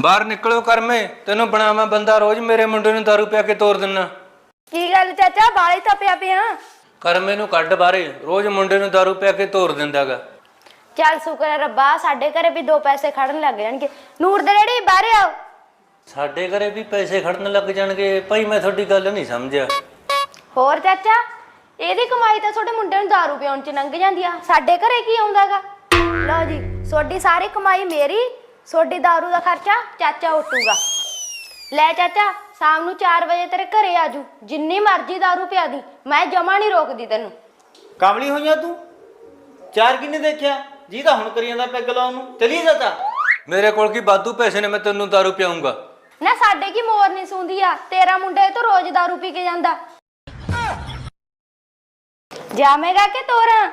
ਬਾਹਰ ਨਿਕਲੋ ਕਰਮੇ ਤੈਨੂੰ ਬਣਾਵਾਂ ਬੰਦਾ ਰੋਜ਼ ਮੇਰੇ ਮੁੰਡੇ ਨੂੰ ਦਾਰੂ ਪਿਆ ਕੇ ਤੋਰ ਦਿੰਨਾ। ਕੀ ਗੱਲ ਚਾਚਾ ਬਾਲੀ ਤਾਂ ਪਿਆ ਪਿਆ। ਕਰਮੇ ਨੂੰ ਕੱਢ ਬਾਹਰੇ ਰੋਜ਼ ਮੁੰਡੇ ਨੂੰ ਦਾਰੂ ਪਿਆ ਕੇ ਤੋਰ ਦਿੰਦਾਗਾ। ਚੱਲ ਸ਼ੁਕਰ ਹੈ ਰੱਬਾ ਸਾਡੇ ਘਰੇ ਵੀ ਦੋ ਪੈਸੇ ਖੜਨ ਲੱਗ ਜਾਣਗੇ। ਨੂਰ ਦੇ ਰੇੜੀ ਬਾਹਰ ਆਓ। ਸਾਡੇ ਘਰੇ ਵੀ ਪੈਸੇ ਖੜਨ ਲੱਗ ਜਾਣਗੇ ਭਾਈ ਮੈਂ ਤੁਹਾਡੀ ਗੱਲ ਨਹੀਂ ਸਮਝਿਆ। ਹੋਰ ਚਾਚਾ ਇਹਦੀ ਕਮਾਈ ਤਾਂ ਤੁਹਾਡੇ ਮੁੰਡੇ ਨੂੰ ਦਾਰੂ ਪਿਆਉਣ ਚ ਲੰਘ ਜਾਂਦੀ ਆ। ਸਾਡੇ ਘਰੇ ਕੀ ਆਉਂਦਾਗਾ? ਲਓ ਜੀ ਤੁਹਾਡੀ ਸਾਰੀ ਕਮਾਈ ਮੇਰੀ ਤੁਹਾਡੀ ਦਾਰੂ ਦਾ ਖਰਚਾ ਚਾਚਾ ਉੱਟੂਗਾ ਲੈ ਚਾਚਾ ਸ਼ਾਮ ਨੂੰ 4 ਵਜੇ ਤੇਰੇ ਘਰੇ ਆਜੂ। ਜਿੰਨੀ ਮਰਜ਼ੀ ਦਾਰੂ ਪਿਆ ਦੀ ਮੈਂ ਜਮਾ ਨਹੀਂ ਰੋਕਦੀ ਤੈਨੂੰ। ਕਾਮਲੀ ਹੋਈਆਂ ਤੂੰ? ਚਾਰ ਕਿੰਨੇ ਦੇਖਿਆ? ਜੀ ਤਾਂ ਹੁਣ ਕਰੀ ਜਾਂਦਾ ਪੈਗ ਲਾਉਣ ਨੂੰ। ਚਲੀ ਜਾਂਦਾ ਮੇਰੇ ਕੋਲ ਕੀ ਬਾਦੂ ਪੈਸੇ ਨੇ ਮੈਂ ਤੈਨੂੰ ਦਾਰੂ ਪਿਆਉਂਗਾ। ਨਾ ਸਾਡੇ ਕੀ ਮੋਰ ਨਹੀਂ ਸੁੰਦੀ ਆ? ਤੇਰਾ ਮੁੰਡਾ ਇਹ ਤੋਂ ਰੋਜ਼ ਦਾਰੂ ਪੀ ਕੇ ਜਾਂਦਾ। ਜਾਵੇਂਗਾ ਕਿ ਤੋਰਾਂ?